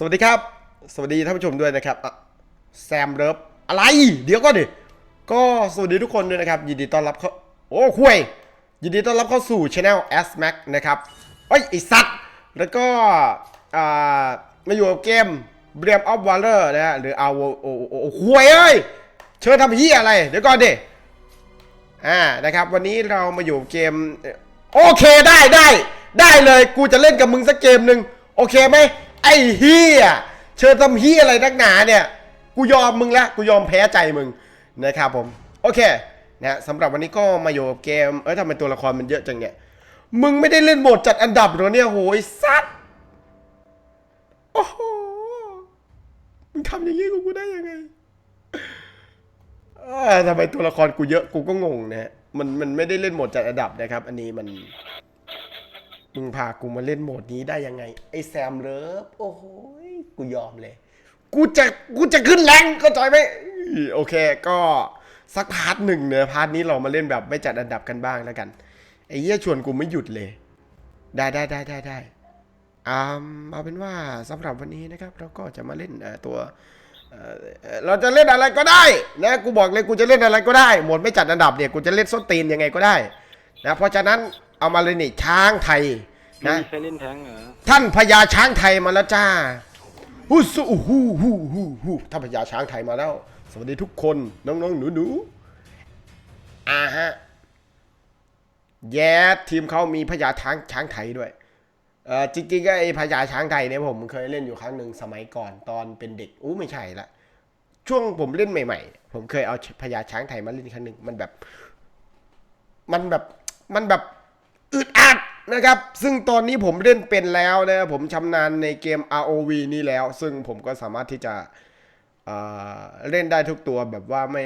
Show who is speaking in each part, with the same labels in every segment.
Speaker 1: สวัสดีครับ สวัสดีท่านผู้ชมด้วยนะครับแซมเลิฟอะไร เดี๋ยวก็ดิ ก็สวัสดีทุกคนด้วยนะครับ ยินดีต้อนรับเข้าโอ้คุยยินดีต้อนรับเข้าสู่ Channel S Max นะครับเอ้ยไอสัตว์ แล้วก็มาอยู่กับเกม b r e a m of Water นะฮะหรือ R O O O O คุยเอ้ยเชิญทำเฮียอะไร เดี๋ยวก่อนดิอ่านะครับ วันนี้เรามาอยู่เกม โอเคได้ได้ได้เลยกูจะเล่นกับมึงสักเกมหนึ่งโอเคไหม ไอ้เฮียเชิญทำเฮียอะไรนักหนาเนี่ย กูยอมมึงละ กูยอมแพ้ใจมึงนะครับผม โอเคนะสำหรับวันนี้ก็มาอยู่กับเกม เอ้ยทำไมตัวละครมันเยอะจังเนี่ย มึงไม่ได้เล่นโหมดจัดอันดับหรอเนี่ยโหยสัตว์โอ้โห มึงทำอย่างนี้กับกูได้ยังไงเออทำไมตัวละครกูเยอะกูก็งงนะฮะมันมันไม่ได้เล่นโหมดจัดอันดับนะครับ อันนี้มัน มึงพากูมาเล่นโหมดนี้ได้ยังไง ไอ้แซมเลิฟโอ้โหกูยอมเลย กูจะกูจะขึ้นแรงก็จอยไหมโอเค ก็สักพาร์ทหนึ่งเนอะพาร์ทนี้เรามาเล่นแบบไม่จัดอันดับกันบ้างแล้วกันไอ้เหี้ยชวนกูไม่หยุดเลย ได้ได้ได้ได้ได้อ่าเอาเป็นว่าสำหรับวันนี้นะครับ เราก็จะมาเล่นตัวเอ่อเอ่อเราจะเล่นอะไรก็ได้นะกูบอกเลยกูจะเล่นอะไรก็ได้หมดไม่จัดอันดับเนี่ยกูจะเล่นส้นตีนยังไงก็ได้นะเพราะฉะนั้น เอามาเลยนี่ช้างไทยนะ
Speaker 2: มีใครเล่นแท้งเหรอ
Speaker 1: ท่านพญาช้างไทยมาแล้วจ้าฮู้สู้ฮู้ฮู้ฮู้ฮู้ท่านพญาช้างไทยมาแล้ว สวัสดีทุกคนน้องๆหนูๆอ่าฮะแย่ทีมเขามีพญาช้างช้างไทยด้วยเออจริงๆก็ไอ้พญาช้างไทยเนี่ยผมเคยเล่นอยู่ครั้งหนึ่งสมัยก่อนตอนเป็นเด็กอู้ไม่ใช่ละช่วงผมเล่นใหม่ๆ ผมเคยเอาพญาช้างไทยมาเล่นครั้งหนึ่งมันแบบ มันแบบมันแบบ อึดอัดนะครับ ซึ่งตอนนี้ผมเล่นเป็นแล้วนะผมชำนาญในเกม ROV นี้แล้ว ซึ่งผมก็สามารถที่จะเอ่อเล่นได้ทุกตัวแบบว่าไม่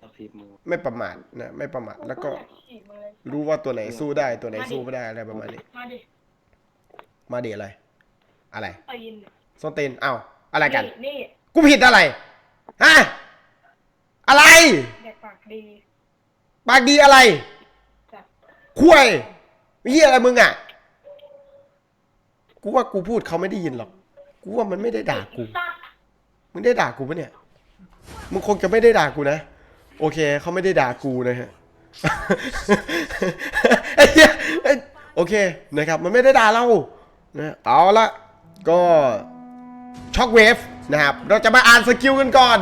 Speaker 2: เอาฟีบมู
Speaker 1: ไม่ประมาทนะไม่ประมาทแล้วก็รู้ว่าตัวไหนสู้ได้ตัวไหนสู้ไม่ได้อะไรประมาณนี้
Speaker 3: มาดิ
Speaker 1: มาดีอะไร อะไร
Speaker 3: ตีน
Speaker 1: ส้นตีนเอ้าอะไรกัน
Speaker 3: นี่
Speaker 1: กูผิดอะไรฮะอะไร
Speaker 3: เด็กปากดี
Speaker 1: ปากดีอะไร
Speaker 3: จับ
Speaker 1: คุย เฮียอะไรมึงอะ กูว่ากูพูดเขาไม่ได้ยินหรอก กูว่ามันไม่ได้ด่ากู มึงได้ด่ากูปะเนี่ย มึงคงจะไม่ได้ด่ากูนะ โอเคเขาไม่ได้ด่ากูนะฮะโอเคนะครับ มันไม่ได้ด่าเรานะเอาละก็ช็อคเวฟนะครับ เราจะมาอ่านสกิลกันก่อน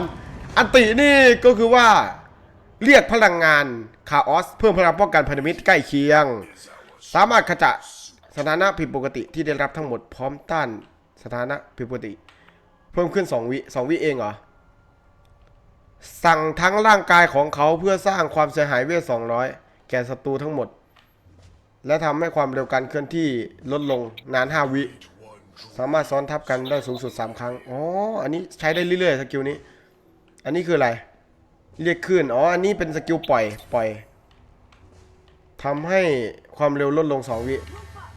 Speaker 1: อันตินี่ก็คือว่า เรียกพลังงานคาออส เพิ่มพลังป้องกันพันธมิตรใกล้เคียง สามารถขจัดสถานะผิดปกติที่ได้รับทั้งหมดพร้อมต้านสถานะผิดปกติ เพิ่มขึ้น 2 วิ2วิเองเหรอ สั่งทั้งร่างกายของเขาเพื่อสร้างความเสียหายเวท200 แก่ศัตรูทั้งหมด และทำให้ความเร็วการเคลื่อนที่ลดลงนาน 5 วิ สามารถซ้อนทับกันได้สูงสุด 3 ครั้ง อ๋อ อันนี้ใช้ได้เรื่อยๆ สกิลนี้ อันนี้คืออะไร เรียกขึ้น อ๋อ อันนี้เป็นสกิลปล่อย ปล่อย ทำให้ความเร็วลดลง 2 วิ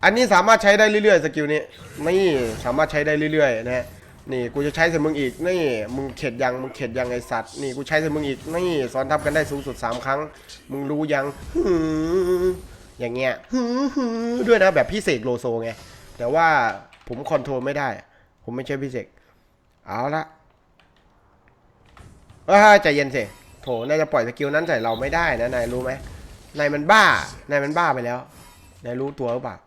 Speaker 1: อันนี้สามารถใช้ได้เรื่อยๆ สกิลนี้ นี่สามารถใช้ได้เรื่อยๆ นะฮะ นี่กูจะใช้ใส่มึงอีก นี่มึงเข็ดยัง มึงเข็ดยังไอสัตว์ นี่กูใช้ใส่มึงอีก นี่ซ้อนทับกันได้สูงสุด 3 ครั้ง มึงรู้ยังหือย่างเงี้ยหือหือด้วยนะแบบพิเศษโลโซไง แต่ว่าผมคอนโทรลไม่ได้ ผมไม่ใช่พิเศษเอาละเอ้ยใจเย็นสิโถนายจะปล่อยสกิลนั้นใส่เราไม่ได้นะนายรู้ไหม นายมันบ้านายมันบ้าไปแล้วนายรู้ตัวหรือเปล่า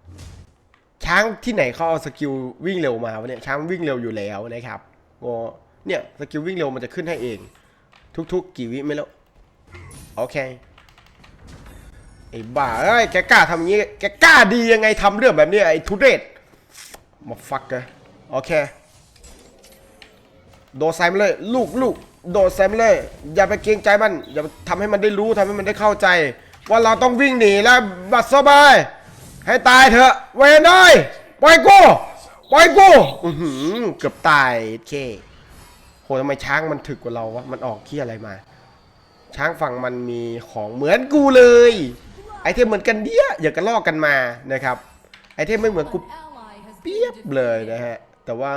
Speaker 1: ช้างที่ไหนเขาเอาสกิลวิ่งเร็วมาวะเนี่ยช้างวิ่งเร็วอยู่แล้วนะครับโอเนี่ยสกิลวิ่งเร็วมันจะขึ้นให้เอง ทุก ๆ กี่วิไม่รู้วโอเคไอ้บ้าเอ้ยแกกล้าทำอย่างนี้แกกล้าดียังไงทำเรื่องแบบนี้ไอ้ทุเรศมาฟักกันโอเคโดดใส่มันเลยลูกลูกโดดใส่มันเลย อย่าไปเกรงใจมัน อย่าทำให้มันได้รู้ทำให้มันได้เข้าใจ ว่าเราต้องวิ่งหนีแล้วบัดซบาย ให้ตายเถอะ เวนเอ้ยปล่อยกูปล่อยกูอือหือเกือบตายเคโหทำไมช้างมันถึกกว่าเราวะมันออกขี้อะไรมา ช้างฝั่งมันมีของเหมือนกูเลย ไอเทมเหมือนกันเดียอย่ากันลอกกันมานะครับ ไอเทมไม่เหมือนกูเปียบเลยนะฮะ แต่ว่า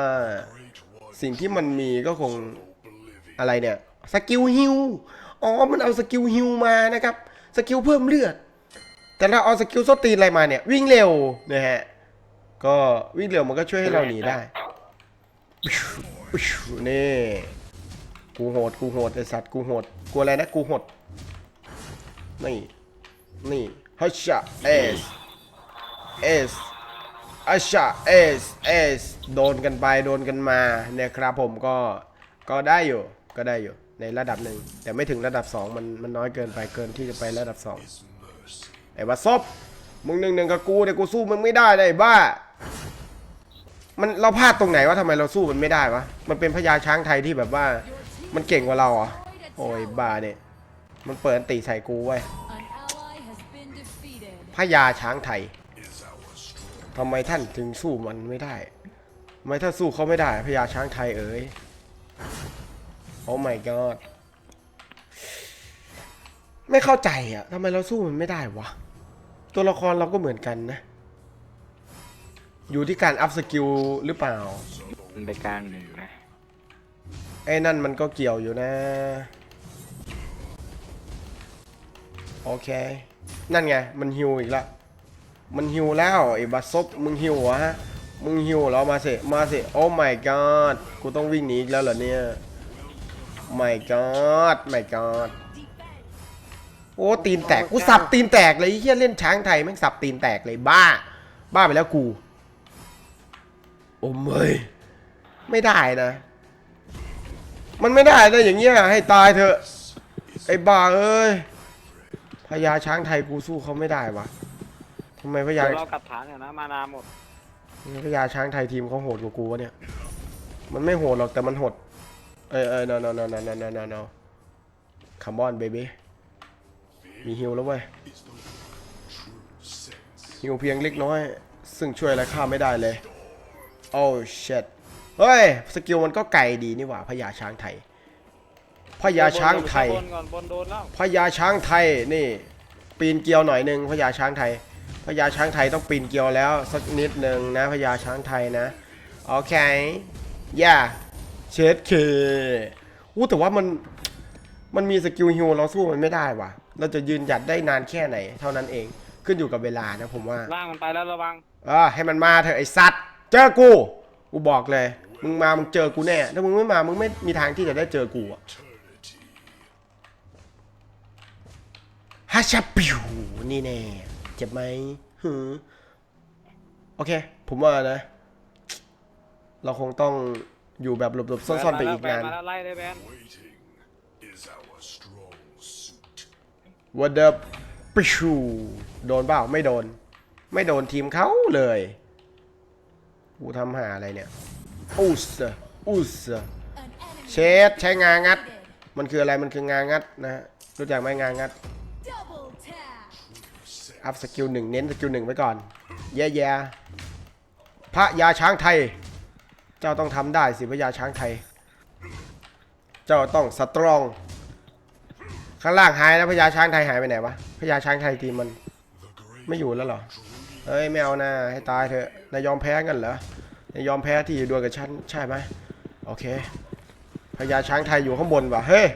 Speaker 1: สิ่งที่มันมีก็คงอะไรเนี่ย สกิลฮิว อ๋อ มันเอาสกิลฮิวมานะครับ สกิลเพิ่มเลือด แต่เราเอาสกิลโซตีนอะไรมาเนี่ย วิ่งเร็วนะฮะ ก็วิ่งเร็วมันก็ช่วยให้เราหนีได้ นี่ กูโหด กูโหดไอสัตว์ กูโหด กูอะไรนะ กูโหด นี่ นี่ฮัชชะเอส เอสอัชชะเอส เอส โดนกันไป โดนกันมา เนี่ยครับผมก็ ก็ได้อยู่ ก็ได้อยู่ ในระดับหนึ่ง แต่ไม่ถึงระดับ 2 มันมันน้อยเกินไปเกินที่จะไประดับ 2 ไอ้บัสซบมึงหนึ่งหนึ่งกับกูเนี่ยกูสู้มึงไม่ได้เลยไอ้บ้า มันเราพลาดตรงไหนวะทำไมเราสู้มันไม่ได้วะ มันเป็นพญาช้างไทยที่แบบว่า มันเก่งกว่าเราเหรอโอ้ยบ้าเนี่ยมันเปิดตีใส่กูไว้พญาช้างไทยทำไมท่านถึงสู้มันไม่ได้ทำไมถ้าสู้เขาไม่ได้พญาช้างไทยเอ๋ย อ้ my god ไม่เข้าใจอะทำไมเราสู้มันไม่ได้วะ ตัวละครเราก็เหมือนกันนะ อยู่ที่การอัพสกิลหรือเปล่า
Speaker 4: มันไปกลางหนึ่งนะ
Speaker 1: ไอ้นั่นมันก็เกี่ยวอยู่นะ โอเค นั่นไง มันฮิวอีกแล้วมันฮิวแล้วไอ้บัสซบมึงฮิวเหรอฮะ มึงฮิวเหรอมาสิ มาสิ โอ้ my god กูต้องวิ่งหนีอีกแล้วเหรอเนี่ย my god my god โอ้ตีนแตกกูสับตีนแตกเลยไอ้เฮียเล่นช้างไทยแม่งสับตีนแตกเลยบ้า บ้าไปแล้วกู โอ้เมยไม่ได้นะ มันไม่ได้นะอย่างเงี้ยให้ตายเถอะไอ้บ้าเอ้ยพญาช้างไทยกูสู้เขาไม่ได้วะทำไมพญา
Speaker 4: เดี๋ยวเรากลับฐานเนี่ยนะมานาหมด
Speaker 1: พญาช้างไทยทีมเขาโหดกว่ากูวะเนี่ย มันไม่โหดหรอกแต่มันโหด เออเออ no no no no no no no no come on baby มีฮิวแล้วเว้ยฮิวเพียงเล็กน้อย ซึ่งช่วยอะไรข้าไม่ได้เลย โอ้ shit เฮ้ย สกิลมันก็ไกลดีนี่หว่าพญาช้างไทยพญาช้างไทยพญาช้างไทยนี่ ปีนเกลียวหน่อยหนึ่งพญาช้างไทยพญาช้างไทยต้องปีนเกลียวแล้วสักนิดหนึ่งนะพญาช้างไทยนะโอเคย่า เชดเคอู้แต่ว่ามันมันมีสกิลฮิวเราสู้มันไม่ได้ว่ะ เราจะยืนหยัดได้นานแค่ไหน เท่านั้นเองขึ้นอยู่กับเวลานะผมว่า
Speaker 4: ล่างมันไปแล้วระวัง
Speaker 1: เออให้มันมาเถอะไอสัตว์เจอกูกูบอกเลย มึงมามึงเจอกูแน่ถ้ามึงไม่มามึงไม่มีทางที่จะได้เจอกูอะฮัชชาปิวนี่แน่เจ็บไหมหือโอเค ผมว่านะ เราคงต้อง อยู่แบบหลบๆซ่อนๆไปอีกนาน
Speaker 4: แบมาแล้วไล่เลยแบน
Speaker 5: is our strong suit.
Speaker 1: วัดเดบปิชูโดนเปล่าไม่โดน ไม่โดนทีมเขาเลย กูทำหาอะไรเนี่ยอุสอุส
Speaker 2: An enemy
Speaker 1: เชดใช้งางัด มันคืออะไรมันคืองางัดนะฮะรู้จักไหมงางัด
Speaker 2: double tap.
Speaker 1: อัพสกิลหนึ่งเน้นสกิลหนึ่งไว้ก่อน แย่แย่พระยาช้างไทย เจ้าต้องทำได้สิพระยาช้างไทย เจ้าต้องสตรอง ข้างล่างหายแล้วพญาช้างไทยหายไปไหนวะพญาช้างไทยทีมมัน ไม่อยู่แล้วเหรอเอ้ยไม่เอานะให้ตายเถอะนายยอมแพ้กันเหรอนายยอมแพ้ที่อยู่ดวลกับฉันใช่ไหมโอเคพญาช้างไทยอยู่ข้างบนวะเฮ้ย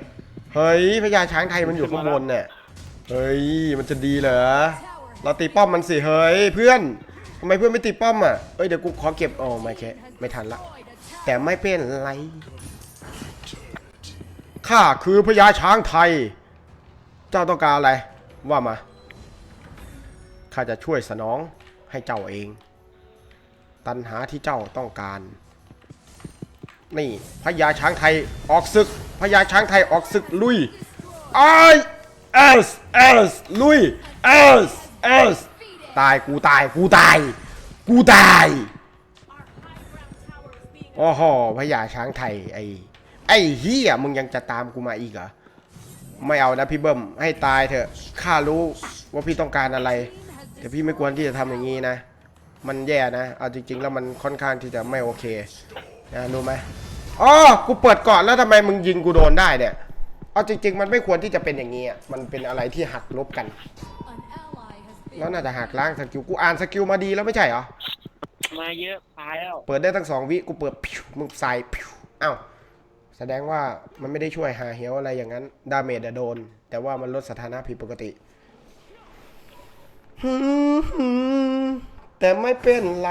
Speaker 1: เฮ้ยพญาช้างไทยมันอยู่ข้างบนเนี่ยเฮ้ยมันจะดีเหรอเราตีป้อมมันสิเฮ้ยเพื่อน ทำไมเพื่อนไม่ตีป้อมอะ เอ้ยเดี๋ยวกูขอเก็บโอ้ไม่แค่ไม่ทันละ แต่ไม่เป็นไร ข้าคือพญาช้างไทย เจ้าต้องการอะไร ว่ามา ข้าจะช่วยสนองให้เจ้าเอง ตันหาที่เจ้าต้องการ นี่พญาช้างไทยออกศึกพญาช้างไทยออกศึกลุยไอเอสเอสลุยเอสเอส ตายกูตายกูตาย กูตายโอ้โหพญาช้างไทยไอ้ไอ้เฮียมึงยังจะตามกูมาอีกเหรอไม่เอานะพี่เบิ้มให้ตายเถอะข้ารู้ว่าพี่ต้องการอะไร แต่พี่ไม่ควรที่จะทำอย่างนี้นะ มันแย่นะเอาจริง ๆ แล้วมันค่อนข้างที่จะไม่โอเคนะรู้ไหมอ๋อกูเปิดก่อนแล้วทำไมมึงยิงกูโดนได้เนี่ยเอาจริง ๆ มันไม่ควรที่จะเป็นอย่างนี้อะมันเป็นอะไรที่หักลบกัน แล้วน่าจะหักล้างสกิลกูอ่านสกิลมาดีแล้วไม่ใช่เหรอ
Speaker 4: มาเยอะตายแล้ว
Speaker 1: เปิดได้ทั้งสองวิกูเปิดพิวมึงใส่พิวอ้าวแสดงว่ามันไม่ได้ช่วยหาเหวอะไรอย่างนั้น ดาเมจอะโดน แต่ว่ามันลดสถานะผิดปกติหืมหืมแต่ไม่เป็นไร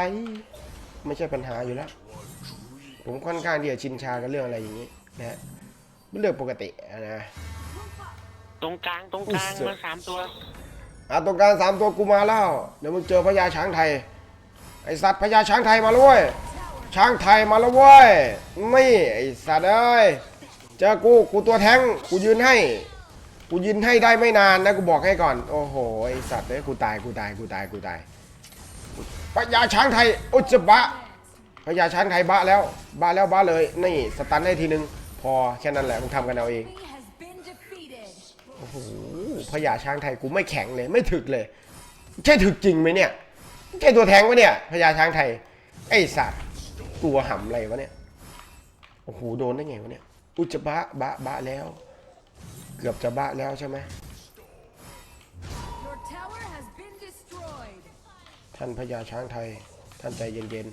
Speaker 1: ไม่ใช่ปัญหาอยู่แล้ว ผมค่อนข้างที่จะชินชากับเรื่องอะไรอย่างนี้นะฮะเป็นเรื่องปกตินะ
Speaker 4: ตรงกลางตรงกลาง
Speaker 1: อุ๊ยเสือ
Speaker 4: มาสามตัว
Speaker 1: อะตรงกลารสามตัวกูมาแล้ว เดี๋ยวมึงเจอพญาช้างไทย ไอสัตว์พญาช้างไทยมาแล้วเว้ย ช้างไทยมาแล้วเว้ย นี่ไอสัตว์เอ้ย เจอกู กูตัวแท้ง กูยืนให้ กูยืนให้ได้ไม่นานนะ กูบอกให้ก่อน โอ้โห ไอสัตว์เอ้ย กูตาย กูตาย กูตาย กูตาย พญาช้างไทยอ้จบะ พญาช้างไทยบะแล้ว บะแล้วบะเลย นี่ สตันให้ทีนึง พอแค่นั้นแหละ มึงทำกันเอาเอง โอ้โหพญาช้างไทยกูไม่แข็งเลยไม่ถึกเลย ใช่ถึกจริงไหมเนี่ย ใช่ตัวแทงวะเนี่ยพญาช้างไทย ไอ้สัตว์ตัวหำอะไรวะเนี่ย โอ้โหโดนได้ไงวะเนี่ย อุจจาบะบะบะแล้ว เกือบจะบะแล้วใช่ไหม
Speaker 2: Your tower has been destroyed.
Speaker 1: ท่านพญาช้างไทย ท่านใจเย็น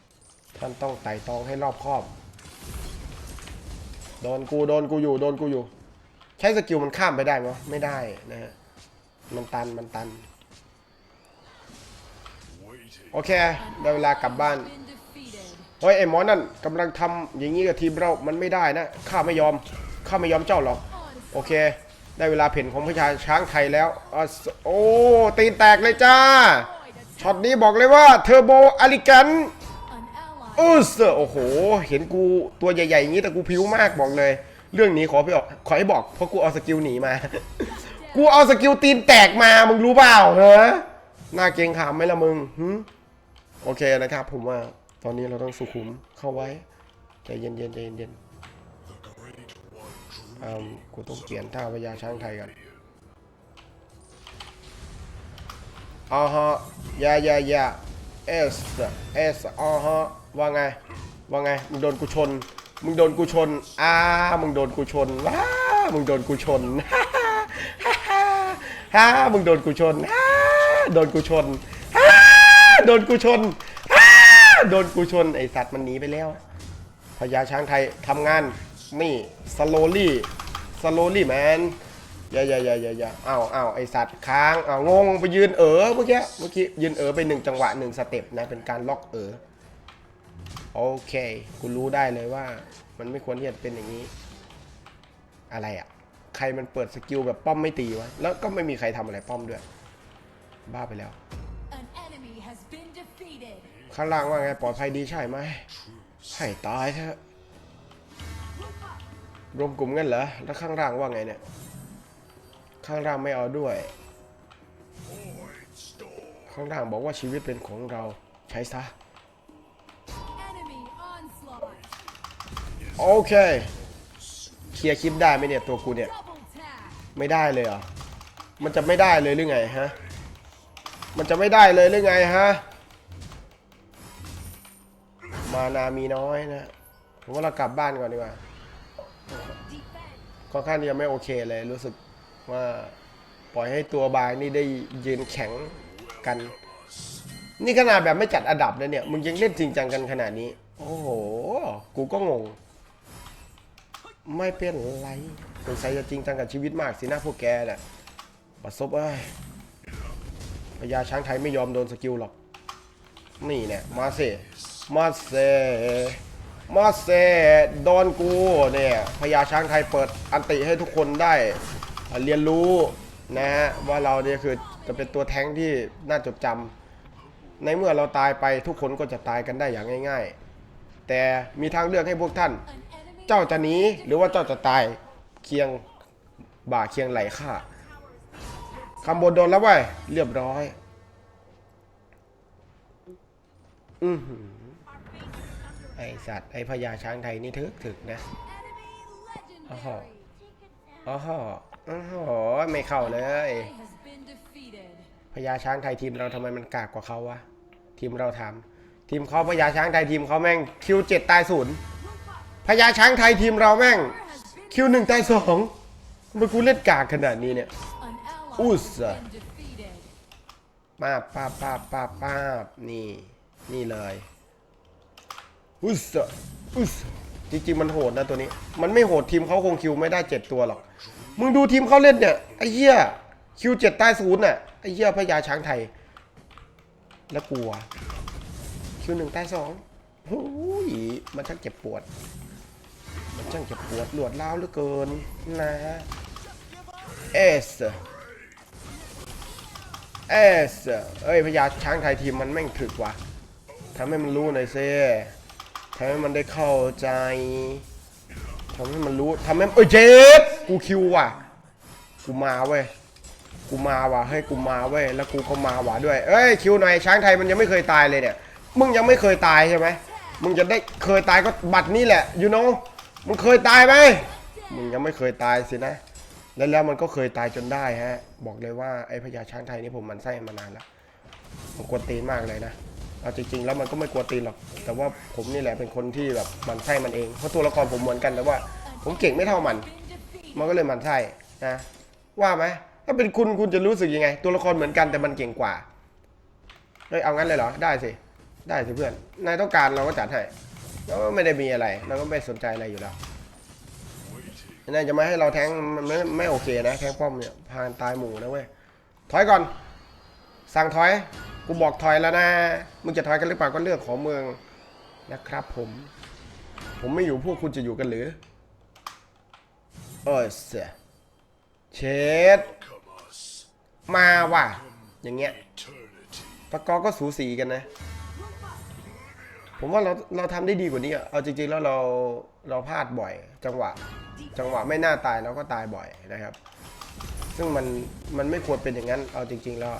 Speaker 1: ๆ ท่านต้องไต่ตองให้รอบคอบ โดนกูโดนกูอยู่โดนกูอยู่ใช้สกิลมันข้ามไปได้ไหมไม่ได้นะฮะมันตันมันตัน โอเค ได้เวลากลับบ้านเฮ้ยไอ้หมอนั่นกำลังทำอย่างนี้กับทีมเรา มันไม่ได้นะ ข้าไม่ยอม ข้าไม่ยอมเจ้าหรอก โอเค ได้เวลาเพ่นของพญาช้างไทยแล้วโอ้ ตีนแตกเลยจ้า ช็อตนี้บอกเลยว่าเทอร์โบอลิกันอือเสโอ้โห เห็นกูตัวใหญ่ๆอย่างนี้แต่กูพิ้วมากบอกเลย เรื่องนี้ขอไปออกขอให้บอกเพราะกูเอาสกิลหนีมา กูเอาสกิลตีนแตกมา มึงรู้เปล่าเหรอหน้าเกงขามไหมล่ะมึงหึโอเคนะครับ ผมว่าตอนนี้เราต้องสุขุมเข้าไว้ใจเย็นๆใจเย็นๆอ่ากูต้องเปลี่ยนท่าพญาช้างไทยกันอ่าฮะยายายาเอสเอสอ่าฮะว่าไง ว่าไงมึงโดนกูชน มึงโดนกูชนอ่ามึงโดนกูชนว้ามึงโดนกูชนฮ่ามึงโดนกูชนฮ่าโดนกูชนฮ่าโดนกูชนฮ่าโดนกูชนไอสัตว์มันหนีไปแล้วพญาช้างไทยทำงานนี่สโลลี่สโลลี่แมนอย่าอย่าอย่าอย่าอย่าเอ้าวอ้าไอสัตว์ค้างเอ้างงไปยืนเอ๋อเมื่อกี้เมื่อกี้ยืนเอ๋อไปหนึ่งจังหวะหนึ่งสเต็ปนะเป็นการล็อกเอ๋อ โอเคกูรู้ได้เลยว่า มันไม่ควรที่จะเป็นอย่างนี้ อะไรอะ ใครมันเปิดสกิลแบบป้อมไม่ตีวะ แล้วก็ไม่มีใครทำอะไรป้อมด้วย บ้าไปแล้ว
Speaker 2: An enemy has been defeated.
Speaker 1: ข้างล่างว่าไงปลอดภัยดีใช่ไหมให้ตายเถอะรวมกลุ่มกันเหรอ แล้วข้างล่างว่าไงเนี่ย ข้างล่างไม่เอาด้วย ข้างล่างบอกว่าชีวิตเป็นของเราใช้ซะ โอเค เคลียร์คลิปได้ไหมเนี่ยตัวกูเนี่ย ไม่ได้เลยเหรอ มันจะไม่ได้เลยหรือไงฮะ มันจะไม่ได้เลยหรือไงฮะ มานามีน้อยนะ ผมว่าเรากลับบ้านก่อนดีกว่า ค่อนข้างที่จะไม่โอเคเลยรู้สึกว่าปล่อยให้ตัวบางนี่ได้ยืนแข็งกัน นี่ขนาดแบบไม่จัดอันดับเลยเนี่ย มึงยังเล่นจริงจังกันขนาดนี้ โอ้โห กูก็งง ไม่เป็นไรสงสัยจะจริงจังกับชีวิตมากสินะพวกแกแหละประสบเอ้ยพญาช้างไทยไม่ยอมโดนสกิลหรอก นี่เนี่ยมาเซมาเซมาเซโดนกูเนี่ยพญาช้างไทยเปิดอันติให้ทุกคนได้เรียนรู้นะฮะว่าเราเนี่ยคือจะเป็นตัวแท้งที่น่าจดจำในเมื่อเราตายไปทุกคนก็จะตายกันได้อย่างง่าย ๆ แต่มีทางเลือกให้พวกท่าน เจ้าจะหนีหรือว่าเจ้าจะตายเคียงบ่าเคียงไหลข้าคำบนโดนแล้วเว้ยเรียบร้อย อือหือไอสัตว์ไอพญาช้างไทยนี่ถึกถึกนะ
Speaker 2: enemy
Speaker 1: Oh.
Speaker 2: legendary.
Speaker 1: อ๋อฮะอ๋อไม่เข้าเลยพญาช้างไทยทีมเราทำไมมันกากกว่าเขาวะทีมเราทำทีมเขาพญาช้างไทยทีมเขาแม่งคิวเจ็ดตายศูนย์ พญาช้างไทยทีมเราแม่ง คิวหนึ่งตายสองทำไมันกูเล่นกากขนาดนี้เนี่ย
Speaker 2: an ally
Speaker 1: Us.
Speaker 2: has been defeated.
Speaker 1: ป้าป้าป้าป้าป้านี่ นี่เลยอุสอุสจริงๆมันโหดนะตัวนี้ มันไม่โหดทีมเขาคงคิวไม่ได้เจ็ดตัวหรอก มึงดูทีมเขาเล่นเนี่ยไอ้เหี้ยคิวเจ็ดใต้ศูนย์น่ะไอ้เหี้ยพญาช้างไทย แล้วกลัวคิวหนึ่งใต้สองโอ้ยมันช่างเจ็บปวด มันช่างจ็บปวดหลวดล้าวเหลือเกินนะเอสเอสเอ้ยพญาช้างไทยทีมมันแม่งถึกว่ะทำให้มันรู้หน่อยเซ่ทำให้มันได้เข้าใจทำให้มันรู้ทำให้เอ้ยเจ็บกูคิวว่ะ กูมาเว้ยกูมาว่ะเฮ้ยกูมาเว้ยแล้วกูก็มาว่ะด้วยเอ้ยคิวหน่อยช้างไทยมันยังไม่เคยตายเลยเนี่ยมึงยังไม่เคยตายใช่ไหมมึงจะได้เคยตายก็บัตรนี่แหละยูโน มึงเคยตายไหมมึงยังไม่เคยตายสินะ แล้วแล้วมันก็เคยตายจนได้ฮะ บอกเลยว่าไอ้พญาช้างไทยนี่ผมมันไส้มานานแล้วมันกวนตีนมากเลยนะ เอาจริงๆ แล้วมันก็ไม่กลัวตีนหรอก แต่ว่าผมนี่แหละเป็นคนที่แบบมันไส้มันเอง เพราะตัวละครผมเหมือนกันแต่ว่า ผมเก่งไม่เท่ามัน มันก็เลยมันไส้นะ ว่าไหมถ้าเป็นคุณคุณจะรู้สึกยังไง ตัวละครเหมือนกันแต่มันเก่งกว่า เฮ้ยเอางั้นเลยเหรอ ได้สิ ได้สิเพื่อน นายต้องการเราก็จัดให้ ก็ไม่ได้มีอะไรเราก็ไม่สนใจอะไรอยู่แล้วนายจะมาให้เราแทงมันไม่ไม่โอเคนะแทงป้อมเนี่ยพานตายหมู่นะเว้ยถอยก่อน สั่งถอย กูบอกถอยแล้วนะมึงจะถอยกันหรือเปล่าก็เลือกของเมืองนะครับผม ผมไม่อยู่พวกคุณจะอยู่กันหรือเออเสียเชดมาว่ะอย่างเงี้ย
Speaker 5: eternity.
Speaker 1: ตะกอก็สูสีกันนะ ผมว่าเราเราทำได้ดีกว่านี้อะเอาจริงๆแล้วเราเราพลาดบ่อย จังหวะ จังหวะไม่น่าตายเราก็ตายบ่อยนะครับ ซึ่งมันมันไม่ควรเป็นอย่างนั้น เอาจริง ๆ แล้ว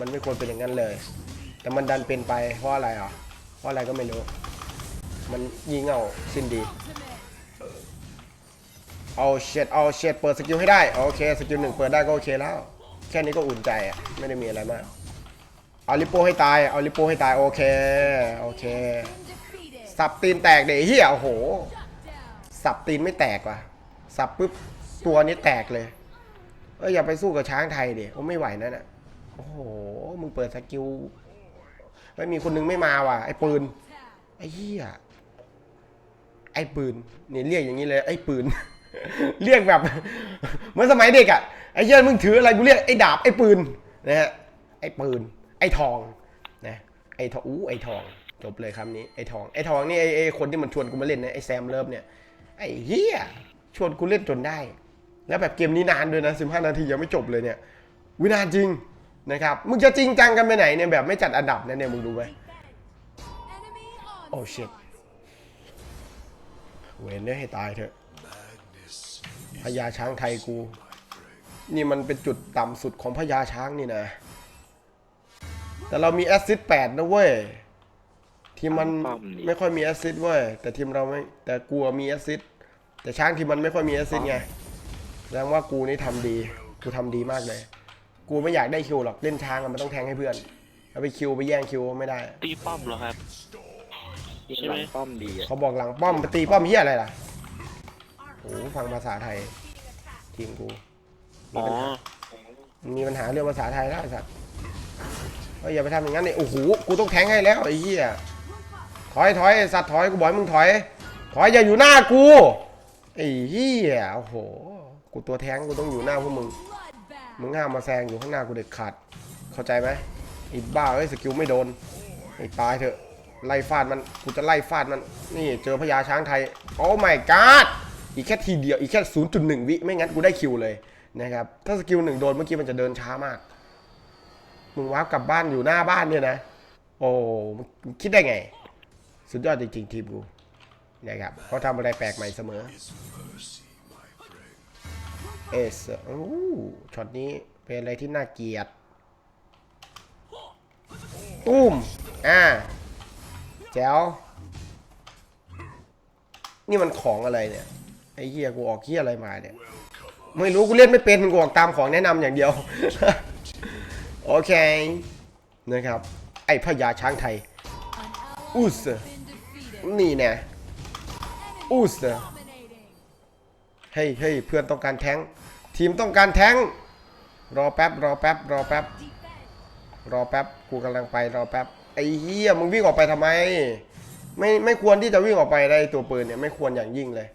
Speaker 1: มันไม่ควรเป็นอย่างนั้นเลย แต่มันดันเป็นไปเพราะอะไรอะเพราะอะไรก็ไม่รู้ มันยีเง่าสิ้นดี เอาเชดเอาเชดเปิดสกิลให้ได้โอเคสกิลหนึ่งเปิดได้ก็โอเคแล้ว แค่นี้ก็อุ่นใจอะไม่ได้มีอะไรมากเอาลิโป้ให้ตายเอาลิโป้ให้ตายโอเคโอเค สับตีนแตกเดี๋ยวเฮียโอ้โห สับตีนไม่แตกว่ะ สับปุ๊บตัวนี้แตกเลยเอ้ยอย่าไปสู้กับช้างไทยดิโอ้ไม่ไหวนั่นอะโอ้โหมึงเปิดสกิลไม่มีคนนึงไม่มาว่ะไอ้ปืนไอ้เหี้ยไอ้ปืนเนี่ยเรียกอย่างนี้เลย ไอ้ปืน เรียกแบบเหมือนสมัยเด็กอะไอ้เหี้ยมึงถืออะไรกูเรียกไอ้ดาบไอ้ปืนนะฮะไอ้ปืน ไอ้ทองนะไอ้ทองอู้ไอ้ทอง จบเลยคำนี้ไอ้ทองไอ้ทองนี่ไอ้ไอ้คนที่มันชวนกูมาเล่นนะไอ้แซมเลิฟเนี่ยไอ้เหี้ยชวนกูเล่นจนได้ แล้วแบบเกมนี้นานด้วยนะ15 นาทียังไม่จบเลยเนี่ยวินานจริงนะครับมึงจะจริงจังกันไปไหนเนี่ยแบบไม่จัดอันดับนะเนี่ยมึงดูไหมโอ้ชิตเวนเนี่ยให้ตายเถอะพญาช้างไทยกู นี่มันเป็นจุดต่ำสุดของพญาช้างนี่นะ แต่เรามีแอสซิสแปดนะเว้ย ทีมมันไม่ค่อยมีแอสซิสเว้ยแต่ทีมเราไม่แต่กลัวมีแอสซิสแต่ช้างทีมมันไม่ค่อยมีแอสซิสไงแสดงว่ากูนี่ทำดีกูทำดีมากเลย กูไม่อยากได้คิวหรอกเล่นช้างอะมันต้องแทงให้เพื่อนเอาไปคิวไปแย่งคิวไม่ได้
Speaker 4: ตีป้อมเหรอครับ
Speaker 6: ยิงหลังป้อมดีอะ
Speaker 1: เขาบอกหลังป้อมไปตีป้อมเฮียอะไรล่ะโอ้ฟังภาษาไทย ทีมกู
Speaker 4: อ๋อ
Speaker 1: มีปัญหาเรื่องภาษาไทยแล้วไอ้สัตว์เฮ้ยอย่าไปทำอย่างนั้นเลยโอ้โหกูต้องแทงให้แล้วไอ้เหี้ย ถอยถอยสัตว์ถอยกูบอกให้มึงถอย ถอยอย่าอยู่หน้ากูไอ้เหี้ยโอ้โหกูตัวแทงกูต้องอยู่หน้าพวกมึงมึงห้ามมาแซงอยู่ข้างหน้ากูเด็ดขาดเข้าใจไหมไอ้บ้าเอ้ยสกิลไม่โดนไอ้ตายเถอะไล่ฟาดมันกูจะไล่ฟาดมันนี่เจอพญาช้างไทยโอ้ my god อีกแค่ทีเดียวอีกแค่ 0.1 วิไม่งั้นกูได้คิวเลยนะครับถ้าสกิลหนึ่งโดนเมื่อกี้มันจะเดินช้ามากมึงว้าร์ปกลับบ้านอยู่หน้าบ้านเนี่ยนะ โอ้มึงคิดได้ไง สุดยอดจริงๆ ทีมกูนะครับเขาทำอะไรแปลกใหม่เสมอ เอสโอ้ช็อตนี้เป็นอะไรที่น่าเกลียดตุ้มอ่าแจ๋วนี่มันของอะไรเนี่ย ไอ้เหี้ยกูออกเหี้ยอะไรมาเนี่ย ไม่รู้กูเล่นไม่เป็นกูออกตามของแนะนำอย่างเดียว โอเคนะครับ ไอ้พญาช้างไทย
Speaker 2: An ally
Speaker 1: นี่แน่
Speaker 2: Enemy
Speaker 1: Us.
Speaker 2: dominating.
Speaker 1: เฮ้ยเฮ้ยเพื่อนต้องการแทงทีมต้องการแทงรอแป๊บรอแป๊บรอแป๊บรอแป๊บกูกำลังไปรอแป๊บไอ้เหี้ยมึงวิ่งออกไปทำไม ไม่ไม่ควรที่จะวิ่งออกไปได้ตัวปืนเนี่ยไม่ควรอย่างยิ่งเลย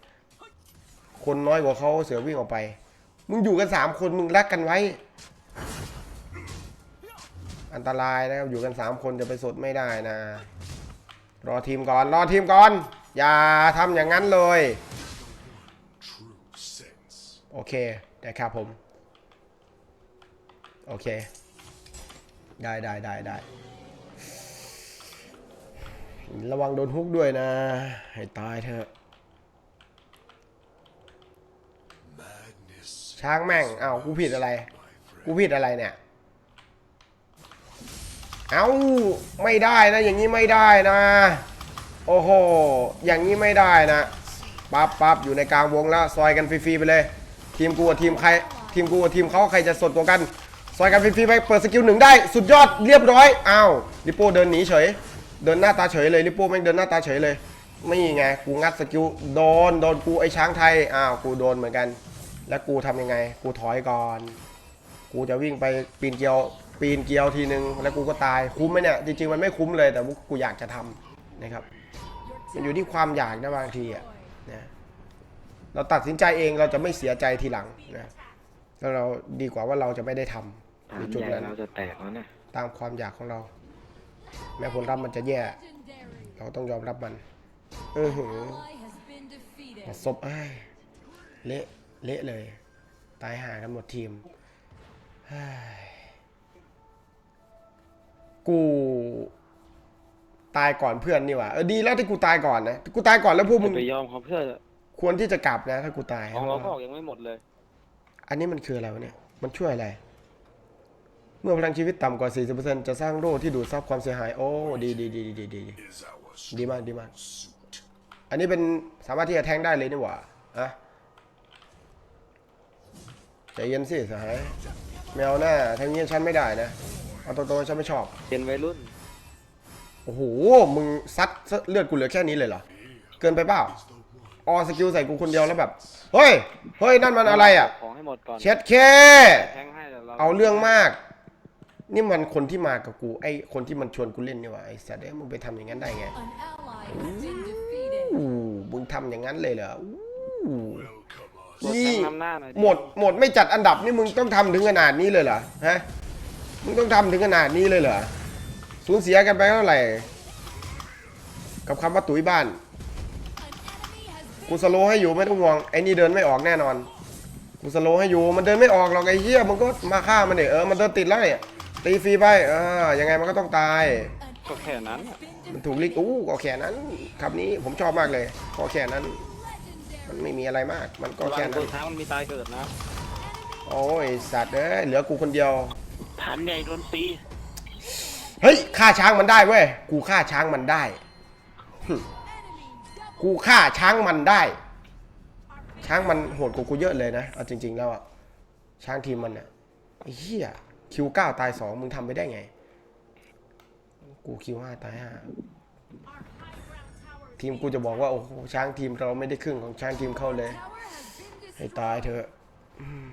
Speaker 1: คนน้อยกว่าเขาเสือวิ่งออกไป มึงอยู่กันสามคนมึงรักกันไว้ อันตรายนะครับอยู่กันสามคนจะไปสดไม่ได้นะ รอทีมก่อน รอทีมก่อน อย่าทำอย่างนั้นเลย โอเคนะครับผม โอเค ได้ได้ได้ได้ระวังโดนฮุกด้วยนะ ให้ตายเถอะช้างแม่งเอ้ากูผิดอะไร กูผิดอะไรเนี่ย เอ้าไม่ได้นะ อย่างนี้ไม่ได้นะ โอ้โห อย่างนี้ไม่ได้นะ ปั๊บปั๊บอยู่ในกลางวงแล้ว ซอยกันฟรีๆไปเลย ทีมกูกับทีมใคร ทีมกูกับทีมเขาใครจะสดกว่ากัน ซอยกันฟรีๆไป เปิดสกิลหนึ่งได้ สุดยอด เรียบร้อย อ้าวลิโป้เดินหนีเฉย เดินหน้าตาเฉยเลย ลิโป้แม่งเดินหน้าตาเฉยเลย ไม่ไง กูงัดสกิลโดน โดนกูไอ้ช้างไทย อ้าว กูโดนเหมือนกัน แล้วกูทำยังไง กูถอยก่อน กูจะวิ่งไปปีนเกลียว ปีนเกลียวทีนึง แล้วกูก็ตายคุ้มไหมเนี่ยจริงๆมันไม่คุ้มเลยแต่ว่ากูอยากจะทำนะครับ มันอยู่ที่ความอยากนะบางทีอะนะเราตัดสินใจเองเราจะไม่เสียใจทีหลังนะแล้วเราดีกว่าว่าเราจะไม่ได้ทำ
Speaker 6: ฐา
Speaker 1: ใน
Speaker 6: น
Speaker 1: จุด
Speaker 6: ใหญ่
Speaker 1: นั้น
Speaker 6: เราจะแตกแล้วเนี่ย
Speaker 1: ตามความอยากของเรา แม้ผลลัพธ์มันจะแย่
Speaker 2: Legendary.
Speaker 1: เราต้องยอมรับมันเออหือ
Speaker 2: Ally has been defeated.
Speaker 1: ศพไอ้ายเละเละเลย ตายห่ากันหมดทีมเฮ้ย กูตายก่อนเพื่อนนี่หว่าเออดีแล้วที่กูตายก่อนนะกูตายก่อนแล้วพวกมึง
Speaker 6: ไปยอมเขาเพื่อ
Speaker 1: ควรที่จะกลับนะ ถ้ากูตาย
Speaker 6: ของเราก็ออกยังไม่หมดเลย
Speaker 1: อันนี้มันคืออะไรวะเนี่ย มันช่วยอะไร เมื่อพลังชีวิตต่ำกว่า 40%จะสร้างโล่ที่ดูดซับความเสียหาย โอ้ ดีดีดีดีดีดี
Speaker 5: Is our
Speaker 1: ดีมากดีมาก
Speaker 5: suit.
Speaker 1: อันนี้เป็นสามารถที่จะแทงได้เลยนี่หว่าอะใจเย็นสิสหายแมวหน้าแทงนี้ฉันไม่ได้นะ เอาตรงๆฉันไม่ชอบ
Speaker 6: เป็นวัยรุ่น
Speaker 1: โอ้โห มึงซัดเลือดกูเหลือแค่นี้เลยเหรอ เกินไปเปล่าออสกิลใส่กูคนเดียวแล้วแบบ เฮ้ย เฮ้ย นั่นมันอะไรอะ
Speaker 6: ของให้หมดก่อน
Speaker 1: เช็ดเค
Speaker 6: แทงให้แต่เรา
Speaker 1: เอาเรื่องมาก นี่มันคนที่มากับกู ไอ้คนที่มันชวนกูเล่นนี่หว่าไอ้สัตว์เอ้ยมึงไปทำอย่างนั้นได้ไง
Speaker 2: An ally has been defeated.
Speaker 1: อู้มึงทำอย่างนั้นเลยเหรออู้
Speaker 5: Welcome us.
Speaker 6: กด
Speaker 1: นี่
Speaker 6: แทงนำหน้าหน่อยดิ
Speaker 1: หมดหมดไม่จัดอันดับนี่มึงต้องทำถึงขนาดนี้เลยเหรอ ฮะ มึงต้องทำถึงขนาดนี้เลยเหรอ สูญเสียกันไปเท่าไหร่ กับคำว่าตุ๋ยบ้าน
Speaker 2: An enemy has
Speaker 1: กูสโลว์ให้อยู่ไม่ต้องห่วง ไอ้นี่เดินไม่ออกแน่นอน กูสโลว์ให้อยู่ มันเดินไม่ออกหรอกไอ้เหี้ยมันก็มาฆ่ามันเนี่ยเออ มันเดินติดแล้วเนี่ย ตีฟรีไป เออ ยังไงมันก็ต้องตาย
Speaker 6: ก็แค่นั้นอะ
Speaker 1: มันถูกลิกอู้ก็แค่นั้นคำนี้ผมชอบมากเลย ก็แค่นั้น มันไม่มีอะไรมาก มันก็
Speaker 6: เวลา
Speaker 1: แค่
Speaker 6: ตั
Speaker 1: นั้
Speaker 6: วนช้างมันมีตายเกิดนะ
Speaker 1: โอ้ยสัตว์เอ้ยเหลือกูคนเดียว
Speaker 4: ฐานใหญ่โดนตี
Speaker 1: เฮ้ยฆ่าช้างมันได้เว้ยกูฆ่าช้างมันได้หึกูฆ่าช้างมันได้ ช้างมันโหดกว่ากูเยอะเลยนะเอาจริง ๆ แล้วอะช้างทีมมันอะไอ้เหี้ยคิวเก้าตายสองมึงทำไปได้ไง กูคิวห้าตายห้าทีมกูจะบอกว่าโอ้โหช้างทีมเราไม่ได้ครึ่งของช้างทีมเข้าเลย ให้ตายเถอะอืม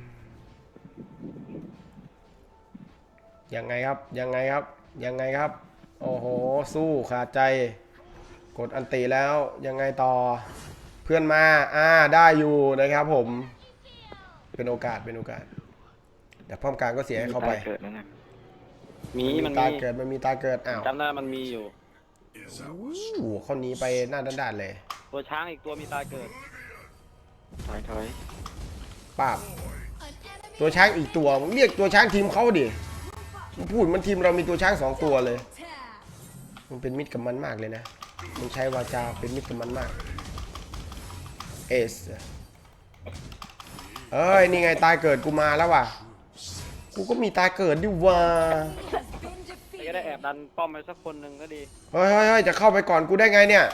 Speaker 1: ยังไงครับ ยังไงครับ ยังไงครับ โอ้โห สู้ขาดใจ กดอันตีแล้ว ยังไงต่อ เพื่อนมา อ่า ได้อยู่นะครับผม เป็นโอกาส เป็นโอกาส แต่ป้อมกลางก็เสียให้
Speaker 6: มี
Speaker 1: เขาไป
Speaker 6: ตายเกิดนะนะมีมัน
Speaker 1: ตา
Speaker 6: มี
Speaker 1: เกิด มันมีตาเกิด อ้าว
Speaker 6: จำได้มันมีอยู่
Speaker 5: Is our
Speaker 1: โอ้โหเขาหนีไปหน้าด้านๆเลย
Speaker 6: ตัวช้างอีกตัวมีตายเกิด ถอยถอย
Speaker 1: ป้าบ
Speaker 2: An enemy
Speaker 1: ตัวช้างอีกตัวมึงเรียกตัวช้างทีมเขาดิมึง พูดมันทีมเรามีตัวช้างสองตัวเลย
Speaker 2: attack.
Speaker 1: มึงเป็นมิตรกับมันมากเลยนะมึงใช้วาจาเป็นมิตรกับมันมาก เอสเอ้ย นี่ไงตายเกิดกูมาแล้วว่ะ กูก็มีตายเกิดดิว่า
Speaker 2: Has been
Speaker 6: แต่ก็ได้แอบ
Speaker 2: defeated.
Speaker 6: ดันป้อมไปสักคนหนึ่งก็ดี
Speaker 1: เฮ้ยเฮ้ยเฮ้ยจะเข้าไปก่อนกูได้ไงเนี่ย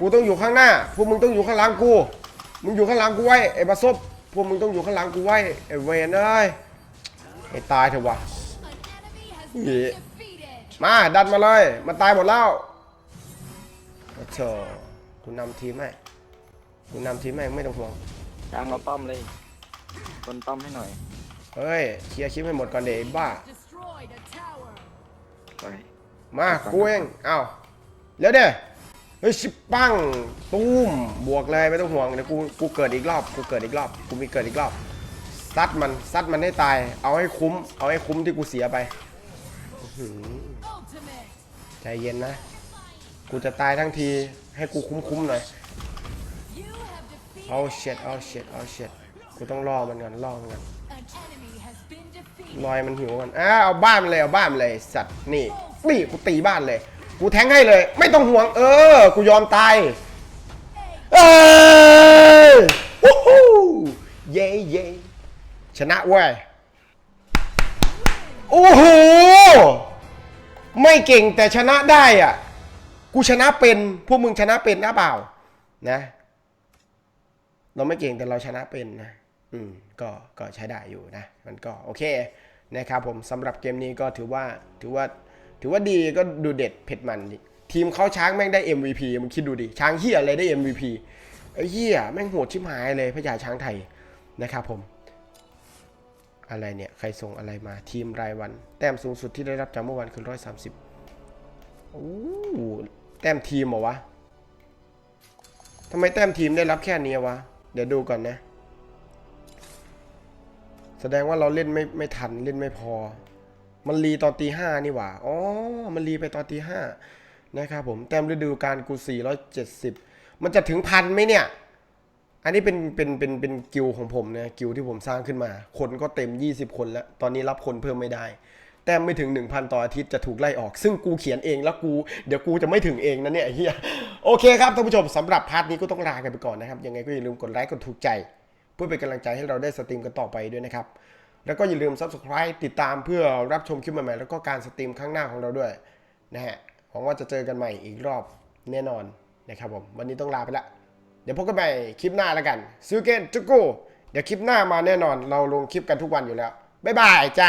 Speaker 1: กูต้องอยู่ข้างหน้า พวกมึงต้องอยู่ข้างหลังกู มึงอยู่ข้างหลังกูไว้ไอ้บาซบพวกมึงต้องอยู่ข้างหลังกูไว้ไอ้เวนเอ้ยไอ้ตายเถอะวะ
Speaker 2: An enemy has been
Speaker 1: Yeah.
Speaker 2: defeated.
Speaker 1: มาดันมาเลยมันตายหมดแล้วโอ้โธ่กูนำทีมให้กูนำทีมให้ไม่ต้องห่วง
Speaker 6: ช้างเราป้อมเลย คนป้อมให้หน่อย
Speaker 1: เฮ้ยเคลียร์คลิปให้หมดก่อนเดี๋ยวไอ้บ้า
Speaker 2: Destroyed a tower.
Speaker 6: ไป
Speaker 1: มากูเองเอ้าแล้วเด้เฮ้ยชิบปังตูมบวกเลยไม่ต้องห่วงเดี๋ยวกูกูเกิดอีกรอบกูเกิดอีกรอบกูมีเกิดอีกรอบซัดมันซัดมันให้ตาย เอาให้คุ้ม เอาให้คุ้มที่กูเสียไปอื้อหือ
Speaker 2: Ultimate.
Speaker 1: ใจเย็นนะ กูจะตายทั้งที ให้กูคุ้มๆหน่อย เอาเช็ดเอาเช็ดเอาเช็ดกูต้องล่อมันก่อนล่อมันก่อนลอยมันหิวก่อนอ้าเอาบ้านเลยเอาบ้านเลยสัตว์นี่นี่กูตีบ้านเลย กูแทงให้เลย ไม่ต้องห่วง เออ กูยอมตายเอ้ยวู้ฮู้เย้เย้ชนะเว้ยโอ้โห ไม่เก่งแต่ชนะได้อะ กูชนะเป็น พวกมึงชนะเป็นนะเปล่า นะ เราไม่เก่งแต่เราชนะเป็นนะ อืม ก็ ก็ใช้ได้อยู่นะ มันก็โอเคนะครับผมสำหรับเกมนี้ก็ถือว่า ถือว่า ถือว่าดีก็ดูเด็ดเผ็ดมันทีมเขาช้างแม่งได้ MVP มึงคิดดูดิ ช้างเฮียอะไรได้ MVP ไอ้เฮียแม่งโหดชิบหายเลยพระยาช้างไทยนะครับผม อะไรเนี่ย ใครส่งอะไรมาทีมรายวัน แต้มสูงสุดที่ได้รับจากเมื่อวานคือร้อยสามสิบโอ้แต้มทีมเหรอวะทำไมแต้มทีมได้รับแค่นี้วะ เดี๋ยวดูก่อนนะ แสดงว่าเราเล่นไม่ไม่ทันเล่นไม่พอ มันรีตอนตีห้านี่หว่า อ๋อ มันรีไปตอนตีห้านะครับผม แต้มฤดูกาลกู 470 มันจะถึงพันไหมเนี่ย อันนี้เป็นเป็นเป็นเป็นกิลของผมนะกิลที่ผมสร้างขึ้นมา คนก็เต็ม 20 คนแล้ว ตอนนี้รับคนเพิ่มไม่ได้ แต้มไม่ถึง 1,000 ต่ออาทิตย์จะถูกไล่ออก ซึ่งกูเขียนเองแล้วกูเดี๋ยวกูจะไม่ถึงเองนะเนี่ยเฮียโอเคครับท่านผู้ชมสำหรับพาร์ทนี้ก็ต้องลากันไปก่อนนะครับ ยังไงก็อย่าลืมกดไลค์กดถูกใจ เพื่อเป็นกำลังใจให้เราได้สตรีมกันต่อไปด้วยนะครับแล้วก็อย่าลืม subscribe ติดตามเพื่อรับชมคลิปใหม่ๆ แล้วก็การสตรีมครั้งหน้าของเราด้วยนะฮะหวังว่าจะเจอกันใหม่อีกรอบแน่นอนนะครับผมวันนี้ต้องลาไปละ ดี๋ยวพบกันใหม่คลิปหน้าแล้วกันซิวเกนจุกูเดี๋ยวคลิปหน้ามาแน่นอน เราลงคลิปกันทุกวันอยู่แล้ว บ๊ายบายจ้า